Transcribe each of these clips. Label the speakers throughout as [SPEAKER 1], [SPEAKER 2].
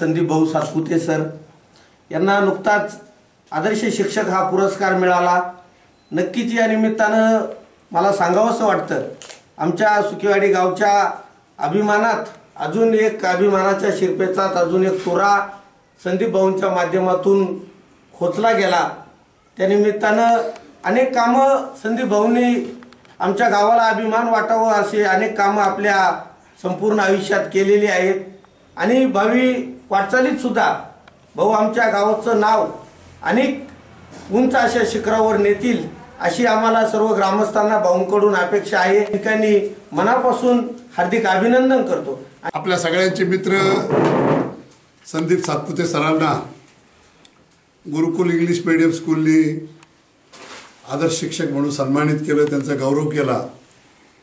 [SPEAKER 1] संदीप भाऊ सातपुते सर. यांना नुकताच आदर्श शिक्षक हा पुरस्कार मिळाला. नक्कीच या निमित्तानं मला सांगावंसं वाटतं आमच्या सुखीवाडी गावच्या अभिमानात अजून एक अभिमानाच्या शिरपेचात अजून एक तुरा संदीप भाऊंच्या माध्यमातून खोचला गेला. त्यानिमित्तानं अनेक कामं संदीप भाऊंनी आमच्या गावाला अभिमान वाटावं असे अनेक कामं आपल्या संपूर्ण आयुष्यात केलेली आहेत. आणि भावी वाटचालीत सुद्धा भाऊ आमच्या गावाचं नाव अनेक उंच अशा शिखरावर नेतील अशी आम्हाला सर्व ग्रामस्थांना भाऊंकडून अपेक्षा आहे. ठिकाणी मनापासून हार्दिक अभिनंदन करतो.
[SPEAKER 2] आपल्या सगळ्यांचे मित्र संदीप सातपुते सरांना गुरुकुल इंग्लिश मीडियम स्कूलनी आदर्श शिक्षक म्हणून सन्मानित केलं त्यांचा गौरव केला.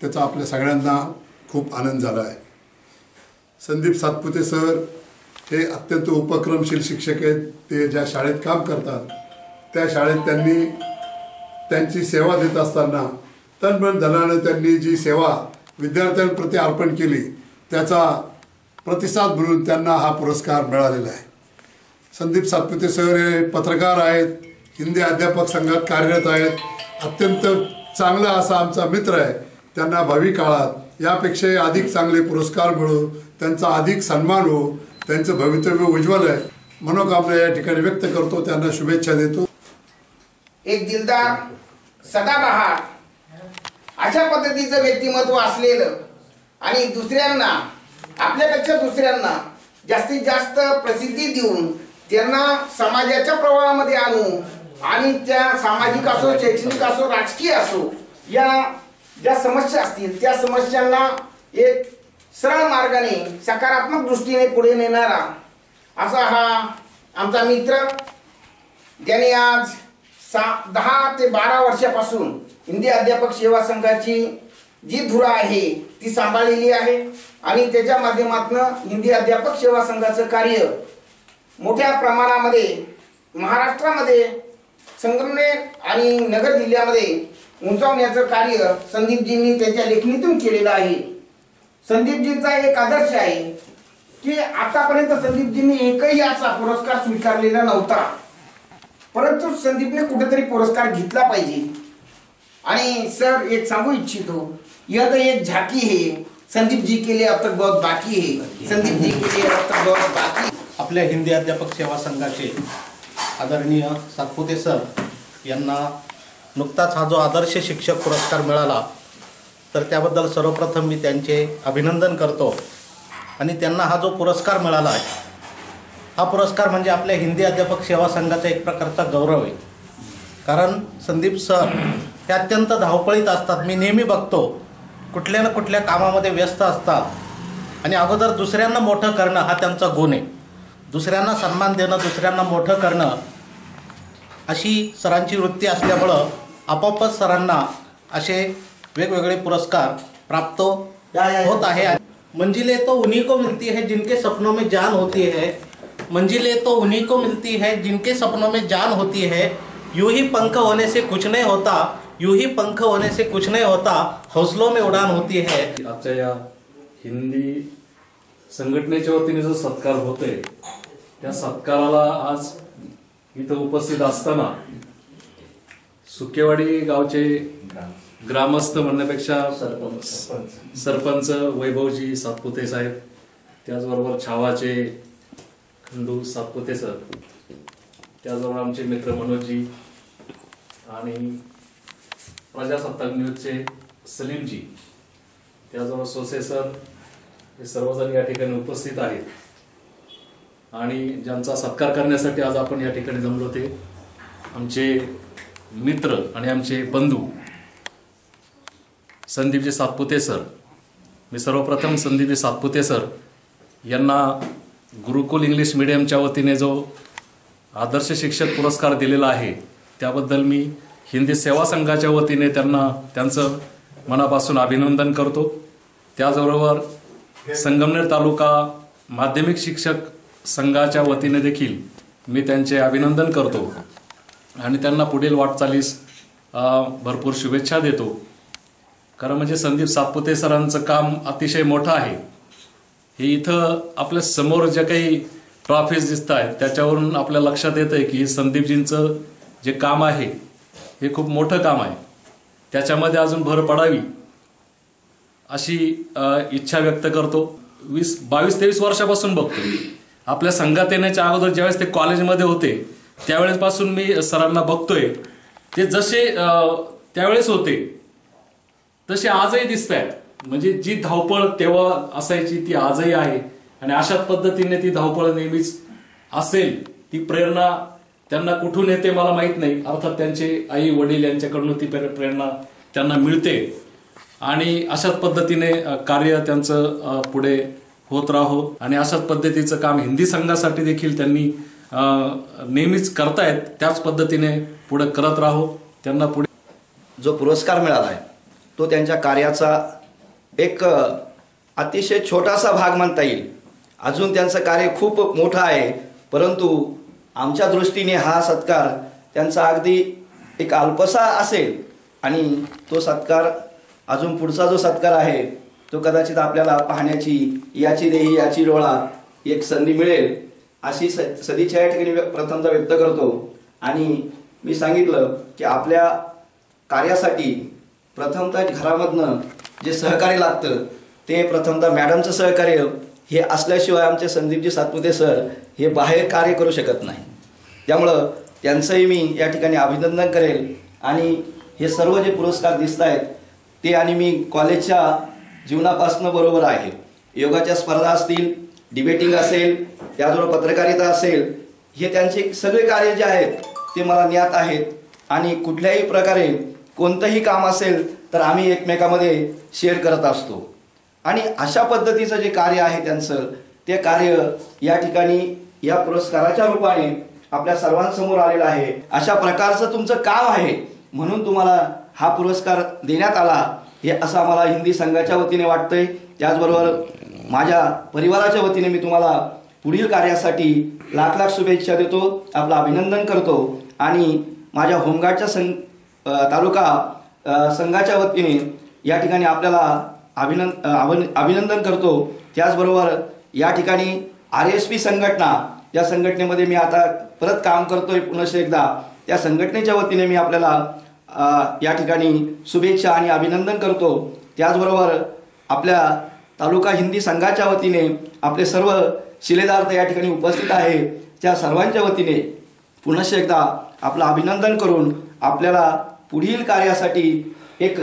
[SPEAKER 2] त्याचा आपल्या सगळ्यांना खूप आनंद झाला आहे. संदीप सातपुते सर हे अत्यंत उपक्रमशील शिक्षक आहेत. ते ज्या शाळेत काम करतात त्या शाळेत त्यांनी त्यांची सेवा देत असताना तनमन धनानं त्यांनी जी सेवा विद्यार्थ्यांप्रती अर्पण केली त्याचा प्रतिसाद म्हणून त्यांना हा पुरस्कार मिळालेला आहे. संदीप सातपुते सर हे पत्रकार आहेत हिंदी अध्यापक संघात कार्यरत आहेत. अत्यंत चांगला असा आमचा मित्र आहे. त्यांना भावी काळात यापेक्षाही अधिक चांगले पुरस्कार मिळो त्यांचा अधिक सन्मान हो त्यांचं भवितव्य उज्ज्वल आहे. मनोकामना या ठिकाणी व्यक्त करतो. त्यांना शुभेच्छा देतो.
[SPEAKER 3] एक दिलदार सदाबहार अशा पद्धतीचं व्यक्तिमत्व असलेलं आणि दुसऱ्यांना आपल्यापेक्षा दुसऱ्यांना जास्तीत जास्त प्रसिद्धी देऊन त्यांना समाजाच्या प्रवाहामध्ये आणू आणि त्या सामाजिक असो शैक्षणिक असो राजकीय असो या ज्या समस्या असतील त्या समस्यांना एक सरळ मार्गाने सकारात्मक दृष्टीने पुढे नेणारा असा हा आमचा मित्र ज्याने आज सा दहा ते बारा वर्षापासून हिंदी अध्यापक सेवा संघाची जी धुरा आहे ती सांभाळलेली आहे आणि त्याच्या माध्यमातून हिंदी अध्यापक सेवा संघाचं कार्य मोठ्या प्रमाणामध्ये महाराष्ट्रामध्ये संगमनेर आणि नगर जिल्ह्यामध्ये उंचावण्याचं कार्य संदीपजींनी त्याच्या लेखणीतून केलेलं आहे. संदीपजींचा एक आदर्श आहे की आतापर्यंत संदीपजींनी एकही असा पुरस्कार स्वीकारलेला नव्हता. परंतु संदीपने कुठेतरी पुरस्कार घेतला पाहिजे. आणि सर एक सांगू इच्छितो. यह तो एक झाकी है संदीप जी के लिए अब तक बहुत बाकी है संदीप जी के लिए अब तक बहुत बाकी.
[SPEAKER 1] आपल्या हिंदी अध्यापक सेवा संघाचे आदरणीय सातपुते सर यांना नुकताच हा जो आदर्श शिक्षक पुरस्कार मिळाला तर त्याबद्दल सर्वप्रथम मी त्यांचे अभिनंदन करतो. आणि त्यांना हा जो पुरस्कार मिळाला आहे हा पुरस्कार म्हणजे आपल्या हिंदी अध्यापक सेवा संघाचा एक प्रकारचा गौरव आहे. कारण संदीप सर हे अत्यंत धावपळीत असतात. मी नेहमी बघतो कुठल्या ना कुठल्या कामामध्ये व्यस्त असतात. आणि अगोदर दुसऱ्यांना मोठं करणं हा त्यांचा गुण आहे. दुसऱ्यांना सन्मान देणं दुसऱ्यांना मोठं करणं अशी सरांची वृत्ती असल्यामुळं आपोआपच सरांना असे वेगवेगळे पुरस्कार प्राप्त होत आहे. मंजिले तो उन्हीं को मिलती है जिनके सपनों में जान होती है. मंजिले तो उन्हीं को मिलती है जिनके सपनों में जान होती है. यूं ही पंख होने से कुछ नहीं होता यूं ही पंख होने से कुछ नहीं होता हौसलों में उड़ान होती है.
[SPEAKER 4] आजच्या या हिंदी संघटनेच्या वतीने जो सत्कार होतोय त्या सत्काराला आज इथं उपस्थित असताना सुकेवाडी गावचे ग्रामस्थ म्हणण्यापेक्षा सरपंच. वैभवजी सातपुते साहेब त्याचबरोबर छावाचे खंडू सातपुते सर त्याचबरोबर आमचे मित्र मनोजजी आणि प्रजासत्ताक न्यूजचे सलीमजी त्याचबरोबर सोसे सर हे सर्वजण या ठिकाणी उपस्थित आहेत. आणि ज्यांचा सत्कार करण्यासाठी आज आपण या ठिकाणी जमलो ते आमचे मित्र आणि आमचे बंधू संदीपजी सातपुते सर. मी सर्वप्रथम संदीपजी सातपुते सर यांना गुरुकुल इंग्लिश मिडियमच्या वतीने जो आदर्श शिक्षक पुरस्कार दिलेला आहे त्याबद्दल मी हिंदी सेवा संघाच्या वतीने त्यांना त्यांचं मनापासून अभिनंदन करतो. त्याचबरोबर संगमनेर तालुका माध्यमिक शिक्षक संघाच्या वतीने देखील मी त्यांचे अभिनंदन करतो. आणि त्यांना पुढील वाटचालीस भरपूर शुभेच्छा देतो. खरं म्हणजे संदीप सातपुते सरांचं काम अतिशय मोठं आहे. हे इथं आपल्यासमोर ज्या काही ट्रॉफीज दिसत आहेत त्याच्यावरून आपल्या लक्षात येतं आहे की संदीपजींचं जे काम आहे हे खूप मोठं काम आहे. त्याच्यामध्ये अजून भर पडावी अशी इच्छा व्यक्त करतो. वीस बावीस तेवीस वर्षापासून बघतो आपल्या संघात येण्याच्या अगोदर ज्यावेळेस ते कॉलेजमध्ये होते त्यावेळेसपासून मी सरांना बघतोय. ते जसे त्यावेळेस होते तसे आजही दिसत आहेत म्हणजे जी धावपळ तेव्हा असायची ती आजही आहे. आणि अशाच पद्धतीने ती धावपळ नेहमीच असेल ती प्रेरणा त्यांना कुठून येते मला माहीत नाही. अर्थात त्यांचे आई वडील यांच्याकडून ती प्रेरणा त्यांना मिळते. आणि अशाच पद्धतीने कार्य त्यांचं पुढे होत राहो. आणि अशाच पद्धतीचं काम हिंदी संघासाठी देखील त्यांनी नेहमीच करतायत. त्याच पद्धतीने पुढे करत राहो. त्यांना पुढे
[SPEAKER 5] जो पुरस्कार मिळाला आहे तो त्यांच्या कार्याचा एक अतिशय छोटासा भाग म्हणता येईल. अजून त्यांचं कार्य खूप मोठं आहे परंतु आमच्या दृष्टीने हा सत्कार त्यांचा अगदी एक अल्पसा असेल आणि तो सत्कार अजून पुढचा जो सत्कार आहे तो कदाचित आपल्याला पाहण्याची याची देही याची डोळा एक संधी मिळेल अशी स सदिच्छा या ठिकाणी व्य- प्रथमतः व्यक्त करतो. आणि मी सांगितलं की आपल्या कार्यासाठी प्रथमतः घरामधनं जे सहकार्य लागतं ते प्रथमतः मॅडमचं सहकार्य हे असल्याशिवाय आमचे संदीपजी सातपुते सर हे बाहेर कार्य करू शकत नाही. त्यामुळं त्यांचंही मी या ठिकाणी अभिनंदन करेल आणि हे सर्व जे पुरस्कार दिसत आहेत ते आणि मी कॉलेजच्या जीवनापासून बरोबर आहे. योगाच्या स्पर्धा असतील डिबेटिंग असेल त्याचबरोबर पत्रकारिता असेल हे त्यांचे सगळे कार्य जे आहेत ते मला ज्ञात आहेत आणि कुठल्याही प्रकारे कोणतंही काम असेल तर आम्ही एकमेकामध्ये शेअर करत असतो. आणि अशा पद्धतीचं जे कार्य आहे त्यांचं ते कार्य या ठिकाणी या पुरस्काराच्या रूपाने आपल्या सर्वांसमोर आलेलं आहे. अशा प्रकारचं तुमचं काम आहे म्हणून तुम्हाला हा पुरस्कार देण्यात आला हे असं आम्हाला हिंदी संघाच्या वतीने वाटतंय. त्याचबरोबर माझ्या परिवाराच्या वतीने मी तुम्हाला पुढील कार्यासाठी लाख लाख शुभेच्छा देतो आपलं अभिनंदन करतो. आणि माझ्या होमगार्डच्या संघ तालुका संघाच्या वतीने या ठिकाणी आपल्याला अभिनंद अभिन- अभिनंदन करतो. त्याचबरोबर या ठिकाणी आर एस पी संघटना या संघटनेमध्ये मी आता परत काम करतोय पुनश एकदा. त्या संघटनेच्या वतीने मी आपल्याला या ठिकाणी शुभेच्छा आणि अभिनंदन करतो. त्याचबरोबर आपल्या तालुका हिंदी संघाच्या वतीने आपले सर्व शिलेदार या ठिकाणी उपस्थित आहे. त्या सर्वांच्या वतीने पुनश एकदा आपलं अभिनंदन करून आपल्याला पुढील कार्यासाठी एक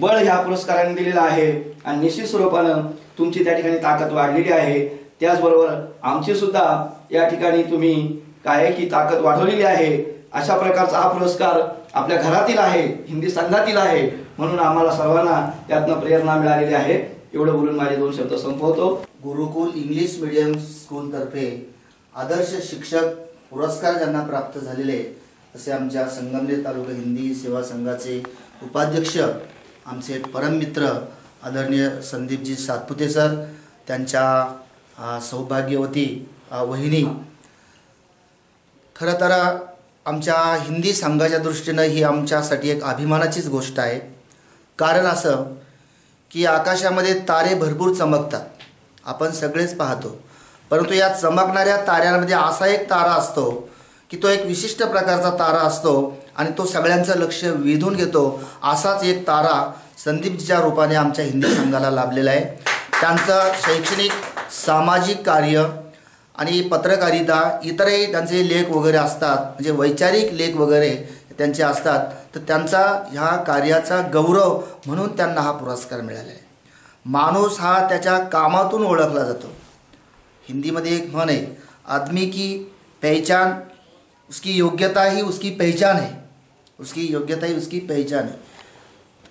[SPEAKER 5] बळ ह्या पुरस्काराने दिलेलं आहे. आणि निश्चित स्वरूपानं तुमची त्या ठिकाणी ताकद वाढलेली आहे. त्याचबरोबर आमची सुद्धा या ठिकाणी तुम्ही काय की ताकद वाढवलेली आहे. अशा प्रकारचा हा पुरस्कार आपल्या घरातील आहे हिंदी संघातील आहे. म्हणून आम्हाला सर्वांना त्यातनं प्रेरणा मिळालेली आहे. एवढं बोलून माझे दोन शब्द संपवतो.
[SPEAKER 6] गुरुकुल इंग्लिश मीडियम स्कूलतर्फे आदर्श शिक्षक पुरस्कार ज्यांना प्राप्त झालेले असे आमच्या संगमनेर तालुका हिंदी सेवा संघाचे उपाध्यक्ष आमचे परममित्र आदरणीय संदीपजी सातपुते सर त्यांच्या सौभाग्यवती वहिनी. खरं तर आमच्या हिंदी संघाच्या दृष्टीनं ही आमच्यासाठी एक अभिमानाचीच गोष्ट आहे. कारण असं की आकाशामध्ये तारे भरपूर चमकतात. आपण सगळेच पाहतो. परंतु या चमकणाऱ्या ताऱ्यांमध्ये असा एक तारा असतो की तो एक विशिष्ट प्रकारचा तारा असतो आणि तो सगळ्यांचं लक्ष वेधून घेतो. असाच एक तारा संदीपजीच्या रूपाने आमच्या हिंदी संघाला लाभलेला आहे. त्यांचं शैक्षणिक सामाजिक कार्य आणि पत्रकारिता इतरही त्यांचे लेख वगैरे असतात म्हणजे वैचारिक लेख वगैरे त्यांचे असतात तर त्यांचा ह्या कार्याचा गौरव म्हणून त्यांना हा पुरस्कार मिळाला आहे. माणूस हा त्याच्या कामातून ओळखला जातो. हिंदीमध्ये एक म्हण आहे आदमी की पहचान उसकी योग्यता ही उसकी पहचान आहे उसकी योग्यता ही उसकी पहचान आहे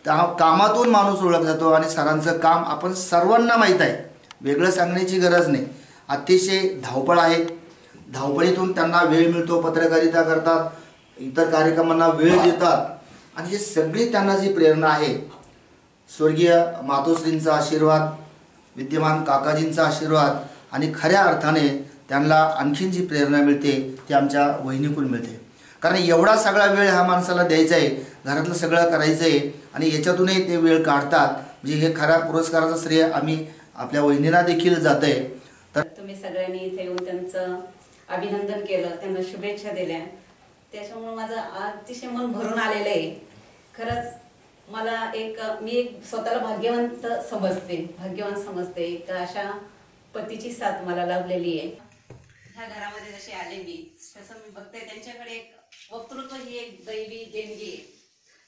[SPEAKER 6] त्या कामातून माणूस ओळखला जातो आणि सरांचं काम आपण सर्वांना माहीत आहे. वेगळं सांगण्याची गरज नाही. अतिशय धावपळ आहे. धावपळीतून त्यांना वेळ मिळतो पत्रकारिता करतात इतर कार्यक्रमांना वेळ देतात. आणि हे सगळी त्यांना जी प्रेरणा आहे स्वर्गीय मातोश्रींचा आशीर्वाद विद्यमान काकाजींचा आशीर्वाद आणि खऱ्या अर्थाने त्यांना आणखीन जी प्रेरणा मिळते ती आमच्या वहिनीकून मिळते. कारण एवढा सगळा वेळ ह्या माणसाला द्यायचा आहे घरातलं सगळं करायचं आहे आणि याच्यातूनही ते वेळ काढतात म्हणजे हे खऱ्या पुरस्काराचं श्रेय आम्ही आपल्या वहिनीला देखील जात आहे तर
[SPEAKER 7] तुम्ही सगळ्यांनी इथे येऊन त्यांचं अभिनंदन केलं त्यांना शुभेच्छा दिल्या. त्याच्यामुळे माझं अतिशय मन भरून आलेलं आहे खरंच मला एक मी एक स्वतःला भाग्यवंत समजते भाग्यवान समजते. एक अशा पतीची साथ मला लाभलेली आहे ह्या घरामध्ये जशी आले मी तसं मी बघते. त्यांच्याकडे एक वक्तृत्व ही एक दैवी देणगी आहे.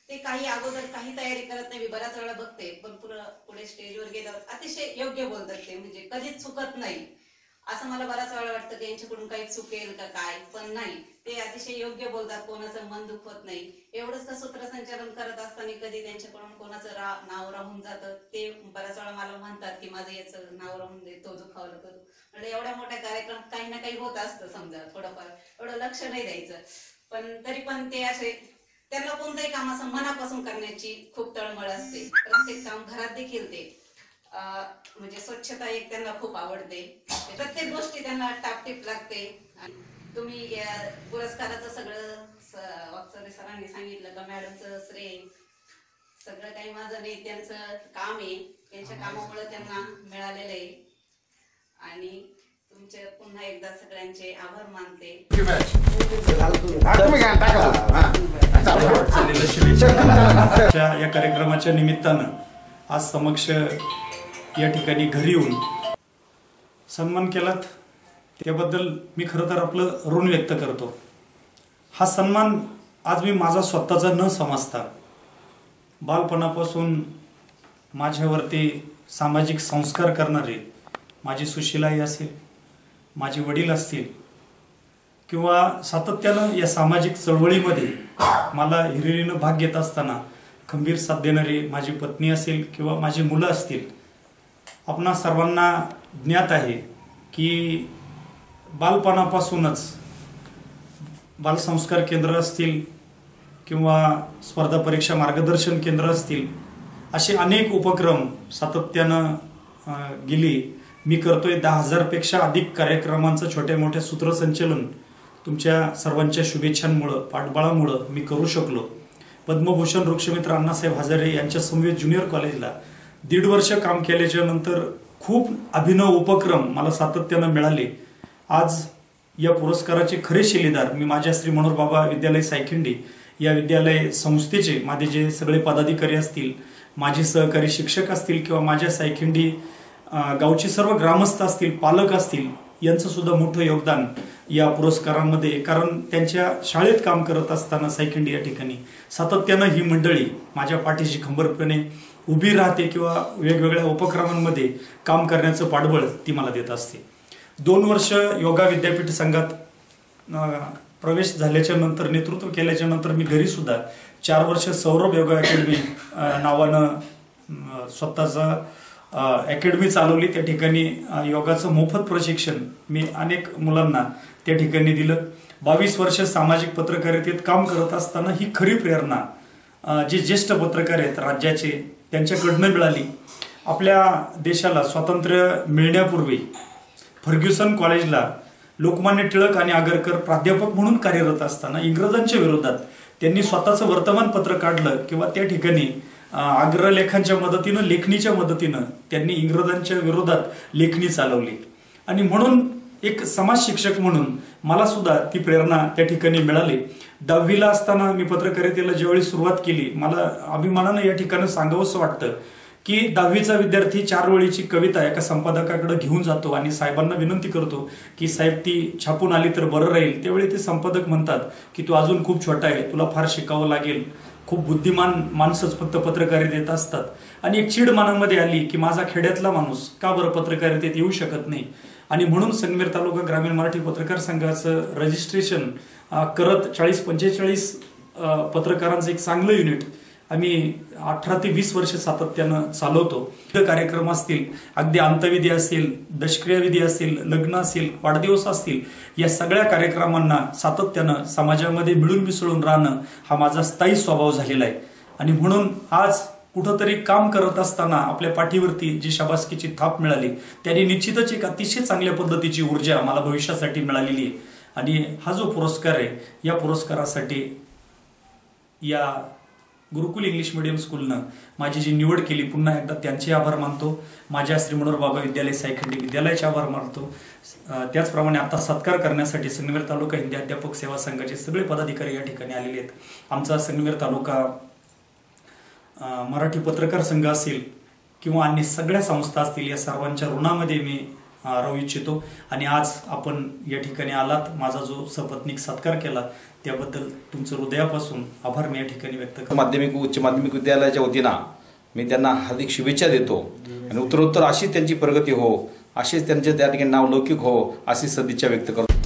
[SPEAKER 7] ते काही अगोदर काही तयारी करत नाही मी बऱ्याच वेळा बघते. पण पुढं पुढे स्टेजवर गेल्यावर अतिशय योग्य बोलतात ते. म्हणजे कधीच चुकत नाही. असं मला बऱ्याच वेळा वाटतं की यांच्याकडून काही चुकेल का काय पण नाही. ते अतिशय योग्य बोलतात कोणाचं मन दुखवत नाही. एवढंच का सूत्रसंचालन करत असताना कधी त्यांच्याकडून कोणाचं रा नाव राहून जातं ते बऱ्याच वेळा मला म्हणतात की माझं याचं नाव राहून दे तो दुखावलं तो. म्हणजे एवढ्या मोठ्या कार्यक्रम काही ना काही होत असतं समजा थोडंफार. एवढं लक्ष नाही द्यायचं. पण तरी पण ते असे त्यांना कोणतंही काम असं मनापासून करण्याची खूप तळमळ असते. प्रत्येक काम घरात देखील ते म्हणजे स्वच्छता एक त्यांना खूप आवडते. प्रत्येक गोष्टी त्यांना टापटीप लागते. तुम्ही पुरस्काराचं सगळं सरांनी सांगितलं का मॅडमचं श्रेय सगळं काही माझं नाही त्यांचं काम आहे. त्यांच्या कामामुळे त्यांना मिळालेलं आहे. आणि तुमचे पुन्हा एकदा सगळ्यांचे आभार मानते.
[SPEAKER 8] या कार्यक्रमाच्या निमित्तानं आज समक्ष या ठिकाणी घरी येऊन सन्मान केलात त्याबद्दल मी खरं तर आपलं ऋण व्यक्त करतो. हा सन्मान आज मी माझा स्वतःचा न समजता बालपणापासून माझ्यावरती सामाजिक संस्कार करणारे माझी सुशिलाई असेल माझे वडील असतील किंवा सातत्यानं या सामाजिक चळवळीमध्ये मला हिरिरीनं भाग घेत असताना खंबीर साथ देणारी माझी पत्नी असेल किंवा माझी मुलं असतील आपणा सर्वांना ज्ञात आहे की बालपणापासूनच बालसंस्कार केंद्र असतील किंवा स्पर्धा परीक्षा मार्गदर्शन केंद्र असतील असे अनेक उपक्रम सातत्यानं गेली. मी करतोय दहा हजारपेक्षा अधिक कार्यक्रमांचं छोट्या मोठ्या सूत्रसंचलन. तुमच्या सर्वांच्या शुभेच्छांमुळं पाठबळामुळं मी करू शकलो. पद्मभूषण वृक्षमित्र अण्णासाहेब हजारे यांच्या समवेत ज्युनियर कॉलेजला दीड वर्ष काम केल्याच्यानंतर खूप अभिनव उपक्रम मला सातत्यानं मिळाले. आज या पुरस्काराचे खरे शिलेदार मी माझ्या श्री मनोहर बाबा विद्यालय सायखिंडी या विद्यालय संस्थेचे माझे जे सगळे पदाधिकारी असतील माझे सहकारी शिक्षक असतील किंवा माझ्या सायखिंडी गावचे सर्व ग्रामस्थ असतील पालक असतील यांचं सुद्धा मोठं योगदान या पुरस्कारांमध्ये कारण त्यांच्या शाळेत काम करत असताना सायखिंडी या ठिकाणी सातत्यानं ही मंडळी माझ्या पाठीशी खंबरपणे उभी राहते किंवा वेगवेगळ्या उपक्रमांमध्ये काम करण्याचं पाठबळ ती मला देत असते. दोन वर्ष योगा विद्यापीठ संघात प्रवेश झाल्याच्यानंतर नेतृत्व केल्याच्यानंतर मी घरी सुद्धा चार वर्ष सौरभ योगा अकॅडमी नावानं स्वतःचा अकॅडमी चालवली. त्या ठिकाणी योगाचं मोफत प्रशिक्षण मी अनेक मुलांना त्या ठिकाणी दिलं. बावीस वर्ष सामाजिक पत्रकारितेत काम करत असताना ही खरी प्रेरणा जे ज्येष्ठ पत्रकार आहेत राज्याचे त्यांच्याकडनं मिळाली. आपल्या देशाला स्वातंत्र्य मिळण्यापूर्वी फर्ग्युसन कॉलेजला लोकमान्य टिळक आणि आगरकर प्राध्यापक म्हणून कार्यरत असताना इंग्रजांच्या विरोधात त्यांनी स्वतःचं वर्तमानपत्र काढलं किंवा त्या ठिकाणी आग्रलेखांच्या मदतीनं लेखणीच्या मदतीनं त्यांनी इंग्रजांच्या विरोधात लेखणी चालवली. आणि म्हणून एक समाज शिक्षक म्हणून मला सुद्धा ती प्रेरणा त्या ठिकाणी मिळाली. दहावीला असताना मी पत्रकारितेला ज्यावेळी सुरुवात केली मला अभिमानानं या ठिकाणी सांगावंसं वाटतं की दहावीचा विद्यार्थी चार वेळीची कविता एका संपादकाकडे घेऊन जातो आणि साहेबांना विनंती करतो की साहेब ती छापून आली तर बरं राहील. त्यावेळी ते संपादक म्हणतात की तू अजून खूप छोटा आहे तुला फार शिकावं लागेल. खूप बुद्धिमान माणसंच फक्त पत्रकारितेत असतात. आणि एक चीड मनामध्ये आली की माझा खेड्यातला माणूस का बरं पत्रकारितेत येऊ शकत नाही? आणि म्हणून संगमेर तालुका ग्रामीण मराठी पत्रकार संघाचं रजिस्ट्रेशन करत चाळीस पंचेचाळीस पत्रकारांचं एक चांगलं युनिट आम्ही अठरा ते वीस वर्ष सातत्यानं चालवतो. कार्यक्रम असतील अगदी अंतविधी असतील दशक्रियाविधी असतील लग्न असेल वाढदिवस असतील या सगळ्या कार्यक्रमांना सातत्यानं समाजामध्ये मिळून मिसळून राहणं हा माझा स्थायी स्वभाव झालेला आहे. आणि म्हणून आज कुठंतरी काम करत असताना आपल्या पाठीवरती जी शाबासकीची थाप मिळाली त्याने निश्चितच एक अतिशय चांगल्या पद्धतीची ऊर्जा मला भविष्यासाठी मिळालेली आहे. आणि हा जो पुरस्कार आहे या पुरस्कारासाठी या गुरुकुल इंग्लिश मिडियम स्कूलनं माझी जी निवड केली पुन्हा एकदा त्यांचे आभार मानतो. माझ्या श्री मनोहर बाबा विद्यालय सायखंडी विद्यालयाचे आभार मानतो. त्याचप्रमाणे आता सत्कार करण्यासाठी संगमेर तालुका हिंदी अध्यापक सेवा संघाचे सगळे पदाधिकारी या ठिकाणी आलेले आहेत. आमचा संगमेर तालुका मराठी पत्रकार संघ असेल किंवा अन्य सगळ्या संस्था असतील या सर्वांच्या ऋणामध्ये मी राहू इच्छितो. आणि आज आपण या ठिकाणी आलात. माझा जो सपत्नीक सत्कार केला त्याबद्दल तुमचं हृदयापासून आभार मी या ठिकाणी व्यक्त करतो.
[SPEAKER 9] माध्यमिक उच्च माध्यमिक विद्यालयाच्या वतीनं मी त्यांना हार्दिक शुभेच्छा देतो. आणि उत्तरोत्तर अशीच त्यांची प्रगती हो अशीच त्यांचे त्या ठिकाणी नाव लौकिक हो अशी सदिच्छा व्यक्त करतो.